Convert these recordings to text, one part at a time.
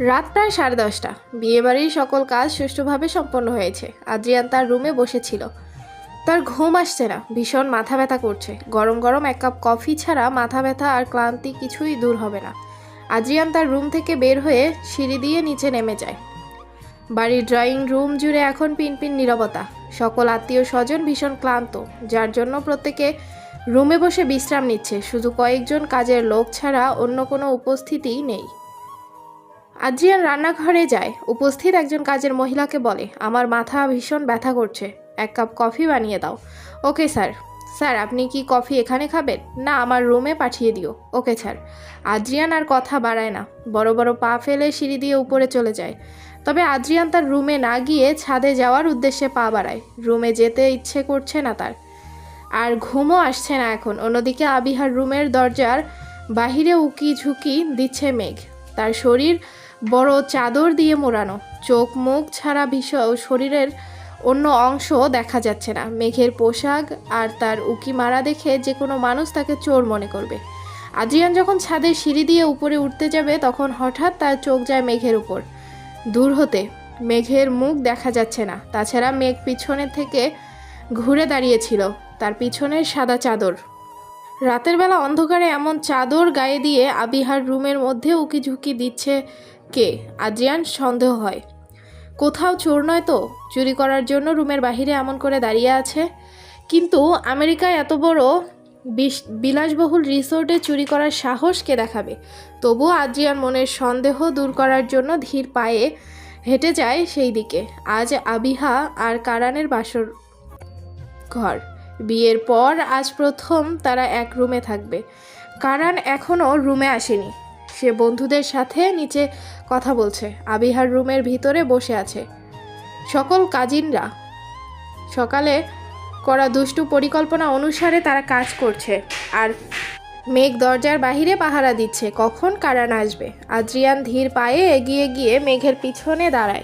রাত প্রায় সাড়ে দশটা। বিয়েবাড়ির সকল কাজ সুষ্ঠুভাবে সম্পন্ন হয়েছে। আদ্রিয়ান তার রুমে বসেছিল। তার ঘুম আসছে না। ভীষণ মাথা ব্যথা করছে। গরম গরম এক কাপ কফি ছাড়া মাথা ব্যথা আর ক্লান্তি কিছুই দূর হবে না। আদ্রিয়ান তার রুম থেকে বের হয়ে সিঁড়ি দিয়ে নিচে নেমে যায়। বাড়ির ড্রয়িং রুম জুড়ে এখন পিনপিন নীরবতা। সকল আত্মীয় স্বজন ভীষণ ক্লান্ত। যার জন্য প্রত্যেকে রুমে বসে বিশ্রাম নিচ্ছে। শুধু কয়েকজন কাজের লোক ছাড়া অন্য কোনো উপস্থিতিই নেই। আদ্রিয়ান রান্নাঘরে যায়। উপস্থিত একজন কাজের মহিলাকে বলে, আমার মাথা ভীষণ ব্যথা করছে। এক কাপ কফি বানিয়ে দাও। ওকে, স্যার। স্যার, আপনি কি কফি এখানে খাবেন? না, আমার রুমে পাঠিয়ে দিও। ওকে, স্যার। আদ্রিয়ান আর কথা বাড়ায় না। বড় বড় পা ফেলে সিঁড়ি দিয়ে উপরে চলে যায়। তবে আদ্রিয়ান তার রুমে না গিয়ে ছাদে যাওয়ার উদ্দেশ্যে পা বাড়ায়। রুমে যেতে ইচ্ছে করছে না তার। আর ঘুমও আসছে না এখন। অন্যদিকে আবিহার রুমের দরজার বাহিরে উকি ঝুঁকি দিচ্ছে মেঘ। তার শরীর বড় চাদর দিয়ে মোড়ানো। চোখ মুখ ছাড়া বিষ শরীরের অন্য অংশ দেখা যাচ্ছে না। মেঘের পোশাক আর তার উকি মারা দেখে যে কোনো মানুষ তাকে চোর মনে করবে। আদ্রিয়ান যখন ছাদের সিঁড়ি দিয়ে উপরে উঠতে যাবে, তখন হঠাৎ তার চোখ যায় মেঘের উপর। দূর হতে মেঘের মুখ দেখা যাচ্ছে না। তাছাড়া মেঘ পিছনে থেকে ঘুরে দাঁড়িয়েছিল, তার পিছনের সাদা চাদর। রাতের বেলা অন্ধকারে এমন চাদর গায়ে দিয়ে আবিহার রুমের মধ্যে উকি ঝুঁকি দিচ্ছে কে? আদ্রিয়ান সন্দেহ হয়। কোথাও চোর নয় তো? চুরি করার জন্য রুমের বাহিরে এমন করে দাঁড়িয়ে আছে? কিন্তু আমেরিকায় এত বড় বিশ- বিলাসবহুল রিসোর্টে চুরি করার সাহস কে দেখাবে? তবুও আদ্রিয়ান মনের সন্দেহ দূর করার জন্য ধীর পায়ে হেঁটে যায় সেই দিকে। আজ আবিহা আর কারানের বাসর ঘর। বিয়ের পর আজ প্রথম তারা এক রুমে থাকবে। কারান এখনও রুমে আসেনি। সে বন্ধুদের সাথে নিচে কথা বলছে। আবিহার রুমের ভিতরে বসে আছে। সকল কাজিনরা। সকালে করা দুষ্টু পরিকল্পনা অনুসারে তারা কাজ করছে। আর মেঘ দরজার বাহিরে পাহারা দিচ্ছে। কখন কারান আসবে? আদ্রিয়ান ধীর পায়ে এগিয়ে গিয়ে মেঘের পিছনে দাঁড়ায়।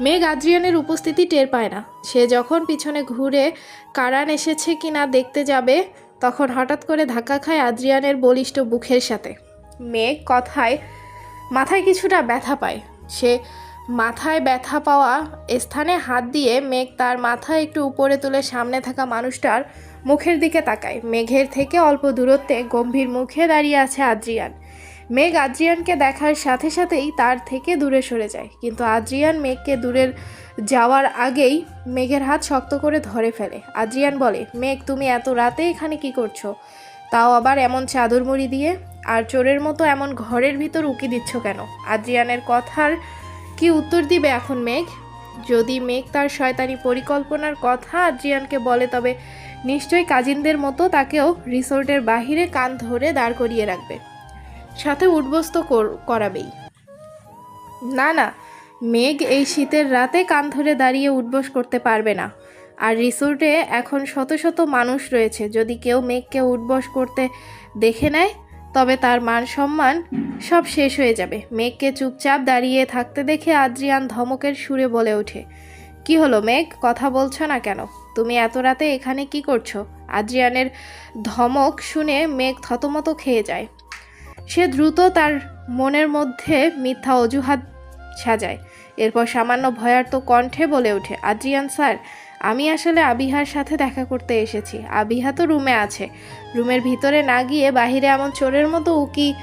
মেঘ আদ্রিয়ানের উপস্থিতি টের পায় না। সে যখন পিছনে ঘুরে কারান এসেছে কিনা দেখতে যাবে, তখন হঠাৎ করে ধাক্কা খায় আদ্রিয়ানের বলিষ্ঠ বুকের সাথে। মেঘ কথায় মাথায় কিছুটা ব্যথা পায়। সে মাথায় ব্যথা পাওয়া স্থানে হাত দিয়ে মেঘ তার মাথা একটু উপরে তুলে সামনে থাকা মানুষটার মুখের দিকে তাকায়। মেঘের থেকে অল্প দূরত্বে গম্ভীর মুখে দাঁড়িয়ে আছে আদ্রিয়ান। মেঘ আদ্রিয়ানকে দেখার সাথে সাথেই তার থেকে দূরে সরে যায়। কিন্তু আদ্রিয়ান মেঘকে দূরের যাওয়ার আগেই মেঘের হাত শক্ত করে ধরে ফেলে। আদ্রিয়ান বলে, মেঘ, তুমি এত রাতে এখানে কি করছ? তাও আবার এমন চাদর মুড়ি দিয়ে আর চোরের মতো এমন ঘরের ভিতর উকি দিচ্ছ কেন? আদ্রিয়ানের কথার কি উত্তর দিবে এখন মেঘ? যদি মেঘ তার শয়তানি পরিকল্পনার কথা আদ্রিয়ানকে বলে, তবে নিশ্চয়ই কাজিনদের মতো তাকেও রিসোর্টের বাহিরে কান ধরে দাঁড় করিয়ে রাখবে। সাথে উঠবস্ত কর- করাবেই। না না, মেঘ এই শীতের রাতে কান ধরে দাঁড়িয়ে উঠবস করতে পারবে না। আর রিসোর্টে এখন শত শত মানুষ রয়েছে। যদি কেউ মেঘকে উঠবস করতে দেখে নেয় তবে তার মান সম্মান সব শেষ হয়ে যাবে। মেঘকে চুপচাপ দাঁড়িয়ে থাকতে দেখে আদ্রিয়ান ধমকের সুরে বলে ওঠে, কি হলো মেঘ? কথা বলছো না কেন? তুমি এত রাতে এখানে কি করছ? আদ্রিয়ানের ধমক শুনে মেঘ থতমত খেয়ে যায়। সে দ্রুত তার মনের মধ্যে মিথ্যা অজুহাত সাজায়। এরপর সামান্য ভয়ার্ত কণ্ঠে বলে ওঠে, আদ্রিয়ান স্যার আমি আসলে আবিহার সাথে দেখা করতে এসেছি। আবিহা তো রুমে আছে। রুমের ভিতরে না গিয়ে বাহিরে এমন চোরের মতো উকি,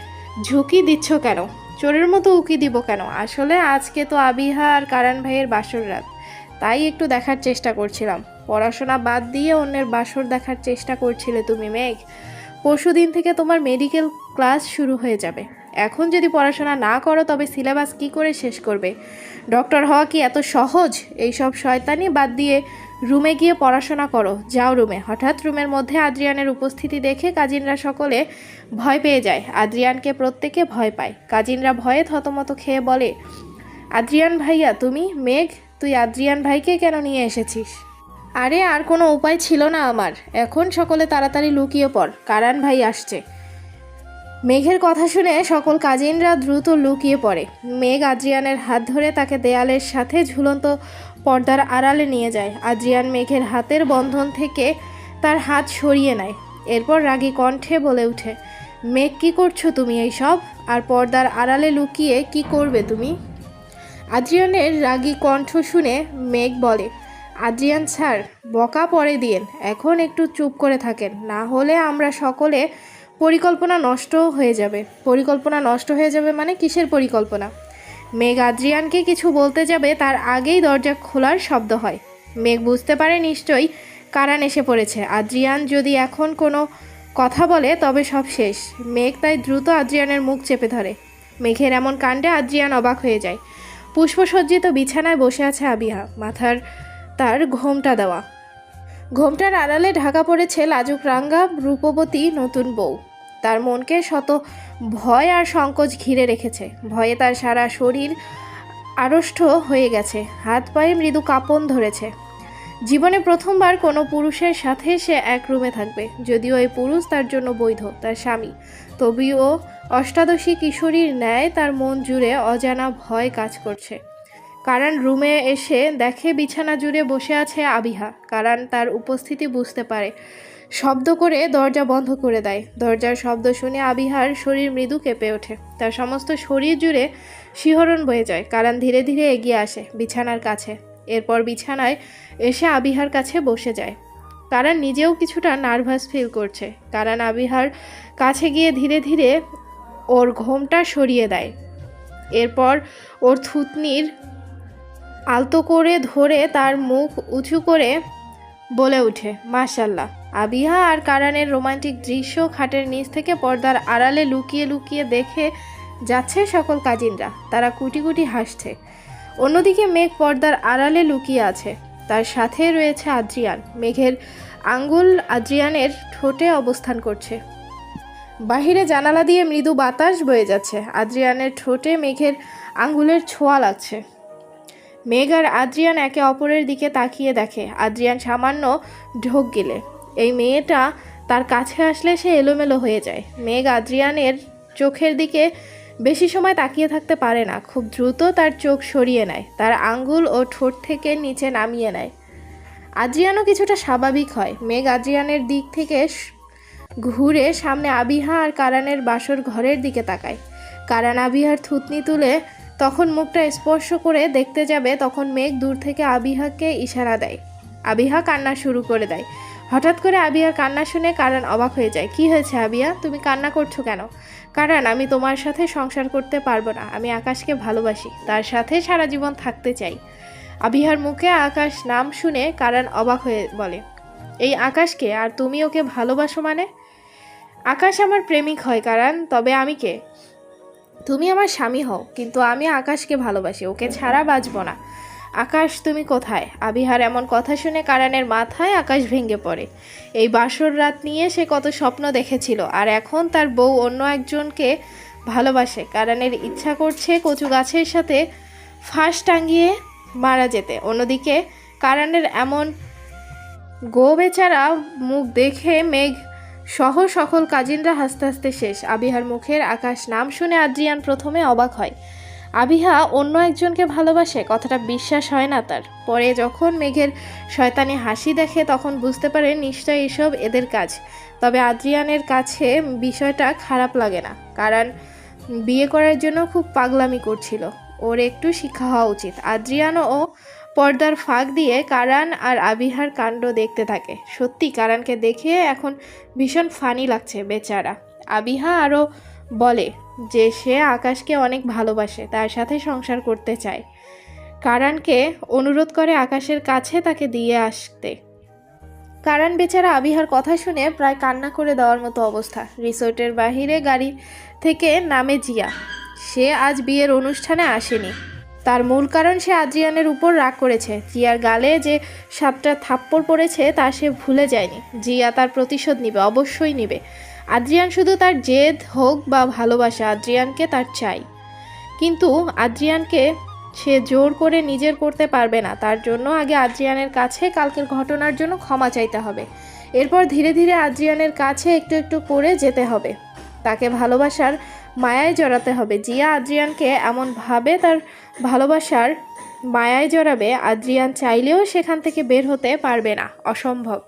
ঝুঁকি দিচ্ছ কেন? চোরের মতো উকি দিব কেন? আসলে আজকে তো আবিহা আর কারান ভাইয়ের বাসর রাত। তাই একটু দেখার চেষ্টা করছিলাম। পড়াশোনা বাদ দিয়ে অন্যের বাসর দেখার চেষ্টা করছিলে তুমি, মেঘ। পরশু দিন থেকে তোমার মেডিকেল ক্লাস শুরু হয়ে যাবে। এখন যদি পড়াশোনা না করো, তবে সিলেবাস কি করে শেষ করবে? ডক্টর হওয়া কি এত সহজ? এই সব শয়তানি বাদ দিয়ে রুমে গিয়ে পড়াশোনা করো। যাও রুমে। হঠাৎ রুমের মধ্যে আদ্রিয়ানের উপস্থিতি দেখে কাজিনরা সকলে ভয় পেয়ে যায়। আদ্রিয়ানকে প্রত্যেকে ভয় পায়। কাজিনরা ভয়ে থতমত খেয়ে বলে, আদ্রিয়ান ভাইয়া, তুমি? মেঘ? তুই আদ্রিয়ান ভাইকে কেন নিয়ে এসেছিস? আরে, আর কোনো উপায় ছিল না আমার। এখন সকলে তাড়াতাড়ি লুকিয়ে পড়। কারান ভাই আসছে। মেঘের কথা শুনে সকল কাজিনরা দ্রুত লুকিয়ে পড়ে। মেঘ আদ্রিয়ানের হাত ধরে তাকে দেয়ালের সাথে ঝুলন্ত পর্দার আড়ালে নিয়ে যায়। আদ্রিয়ান মেঘের হাতের বন্ধন থেকে তার হাত সরিয়ে নেয়। এরপর রাগী কণ্ঠে বলে ওঠে মেঘ, কি করছ তুমি এই সব আর পর্দার আড়ালে লুকিয়ে কি করবে তুমি? আদ্রিয়ানের রাগী কণ্ঠ শুনে মেঘ বলে, আদ্রিয়ান স্যার, বকা পরে দিয়েন। এখন একটু চুপ করে থাকেন। না হলে আমরা সকলে পরিকল্পনা নষ্ট হয়ে যাবে। পরিকল্পনা নষ্ট হয়ে যাবে মানে কিসের পরিকল্পনা? মেঘ আদ্রিয়ানকে কিছু বলতে যাবে, তার আগেই দরজা খোলার শব্দ হয়। মেঘ বুঝতে পারে নিশ্চয়ই কারান এসে পড়েছে। আদ্রিয়ান যদি এখন কোনো কথা বলে, তবে সব শেষ। মেঘ তাই দ্রুত আদ্রিয়ানের মুখ চেপে ধরে। মেঘের এমন কাণ্ডে আদ্রিয়ান অবাক হয়ে যায়। পুষ্পসজ্জিত বিছানায় বসে আছে আবিহা। মাথার তার ঘোমটা দেওয়া। ঘোমটার আড়ালে ঢাকা পড়েছে লাজুক রাঙ্গা, রূপবতী নতুন বউ। তার মনকে শত ভয় আর সংকোচ ঘিরে রেখেছে। ভয়ে তার সারা শরীর আড়ষ্ট হয়ে গেছে। হাত পায়ে মৃদু কাঁপন ধরেছে। জীবনে প্রথমবার কোনো পুরুষের সাথে সে এক রুমে থাকবে। যদিও এই পুরুষ তার জন্য বৈধ, তার স্বামী। তবুও অষ্টাদশী কিশোরীর ন্যায় তার মন জুড়ে অজানা ভয় কাজ করছে। কারণ রুমে এসে দেখে বিছানা জুড়ে বসে আছে আবিহা। কারণ তার উপস্থিতি বুঝতে পারে শব্দ করে দরজা বন্ধ করে দেয়। দরজার শব্দ শুনে আবিহার শরীর মৃদু কেঁপে ওঠে। তার সমস্ত শরীর জুড়ে শিহরণ বয়ে যায়। কারণ ধীরে ধীরে এগিয়ে আসে বিছানার কাছে। এরপর বিছানায় এসে আবিহার কাছে বসে যায়। কারণ নিজেও কিছুটা নার্ভাস ফিল করছে। কারণ আবিহার কাছে গিয়ে ধীরে ধীরে ওর ঘোমটা সরিয়ে দেয়। এরপর ওর থুতনির আলতো করে ধরে তার মুখ উঁচু করে বলে ওঠে, মাশাল্লাহ। আবিহা আর কারানের রোমান্টিক দৃশ্য খাটের নিচ থেকে পর্দার আড়ালে লুকিয়ে লুকিয়ে দেখে যাচ্ছে সকল কাজিনরা। তারা কুটি কুটি হাসছে। অন্যদিকে মেঘ পর্দার আড়ালে লুকিয়ে আছে। তার সাথে রয়েছে আদ্রিয়ান। মেঘের আঙ্গুল আদ্রিয়ানের ঠোঁটে অবস্থান করছে। বাহিরে জানালা দিয়ে মৃদু বাতাস বয়ে যাচ্ছে। আদ্রিয়ানের ঠোঁটে মেঘের আঙ্গুলের ছোঁয়া লাগছে। মেঘ আর আদ্রিয়ান একে অপরের দিকে তাকিয়ে দেখে। আদ্রিয়ান সামান্য ঢোক গেলে। এই মেয়েটা তার কাছে আসলে সে এলোমেলো হয়ে যায়। মেঘ আদ্রিয়ানের চোখের দিকে বেশি সময় তাকিয়ে থাকতে পারে না। খুব দ্রুত তার চোখ সরিয়ে নেয়, তার আঙ্গুল ও ঠোঁট থেকে নিচে নামিয়ে নেয়। আদ্রিয়ানও কিছুটা স্বাভাবিক হয়। মেঘ আদ্রিয়ানের দিক থেকে ঘুরে সামনে আবিহা আর কারানের বাসর ঘরের দিকে তাকায়। কারান আবিহার থুতনি তুলে তখন মুখটা স্পর্শ করে দেখতে যাবে তখন মেঘ দূর থেকে আবিহাকে ইশারা দেয়। আবিহা কান্না শুরু করে দেয়। হঠাৎ করে আবিহার কান্না শুনে কারণ অবাক হয়ে যায়। কি হয়েছে আবিয়া তুমি কান্না করছ কেন? কারণ আমি তোমার সাথে সংসার করতে পারব না। আমি আকাশকে ভালোবাসি। তার সাথে সারা জীবন থাকতে চাই। আবিহার মুখে আকাশ নাম শুনে কারণ অবাক হয়ে বলে, এই আকাশকে আর তুমি ওকে ভালোবাসো মানে? আকাশ আমার প্রেমিক হয় কারণ তবে আমি কে? তুমি আমার স্বামী হও, কিন্তু আমি আকাশকে ভালোবাসি, ওকে ছাড়া বাঁচবো না। আকাশ, তুমি কোথায়? আবিহার এমন কথা শুনে কারানের মাথায় আকাশ ভেঙে পড়ে। এই বাসর রাত নিয়ে সে কত স্বপ্ন দেখেছিল, আর এখন তার বউ অন্য একজনকে ভালোবাসে। কারানের ইচ্ছা করছে কচু গাছের সাথে ফাঁস টাঙ্গিয়ে মারা যেতে। অন্যদিকে কারানের এমন গো বেচারা মুখ দেখে মেঘ সহ সকল কাজিনরা হাসতে হাসতে শেষ। আবিহার মুখের আকাশ নাম শুনে আদ্রিয়ান প্রথমে অবাক হয়। আবিহা অন্য একজনকে ভালোবাসে, কথাটা বিশ্বাস হয় না তার। পরে যখন মেঘের শয়তানি হাসি দেখে, তখন বুঝতে পারে নিশ্চয় এসব এদের কাজ। তবে আদ্রিয়ানের কাছে বিষয়টা খারাপ লাগে না, কারণ বিয়ে করার জন্য খুব পাগলামি করছিল। ওর একটু শিক্ষা হওয়া উচিত। আদ্রিয়ানও পর্দার ফাঁক দিয়ে কারান আর আবিহার কাণ্ড দেখতে থাকে। সত্যি, কারানকে দেখে এখন ভীষণ ফানি লাগছে বেচারা। আবিহা আরও বলে যে সে আকাশকে অনেক ভালোবাসে, তার সাথে সংসার করতে চায়। কারানকে অনুরোধ করে আকাশের কাছে তাকে দিয়ে আসতে। কারান বেচারা আবিহার কথা শুনে প্রায় কান্না করে দেওয়ার মতো অবস্থা। রিসোর্টের বাহিরে গাড়ি থেকে নামে জিয়া। সে আজ বিয়ের অনুষ্ঠানে আসেনি। তার মূল কারণ সে আদ্রিয়ানের উপর রাগ করেছে। জিয়ার গালে যে সাতটা থাপ্পড় পড়েছে, তা সে ভুলে যায়নি। জিয়া তার প্রতিশোধ নিবে, অবশ্যই নিবে। আদ্রিয়ান শুধু তার জেদ হোক বা ভালোবাসা, আদ্রিয়ানকে তার চাই। কিন্তু আদ্রিয়ানকে সে জোর করে নিজের করতে পারবে না। তার জন্য আগে আদ্রিয়ানের কাছে কালকের ঘটনার জন্য ক্ষমা চাইতে হবে। এরপর ধীরে ধীরে আদ্রিয়ানের কাছে একটু একটু করে যেতে হবে। তাকে ভালোবাসার মায়ায় জড়াতে হবে। জিয়া আদ্রিয়ানকে এমনভাবে তার ভালোবাসার মায়ায় জড়াবে, আদ্রিয়ান চাইলেও সেখান থেকে বের হতে পারবে না। অসম্ভব।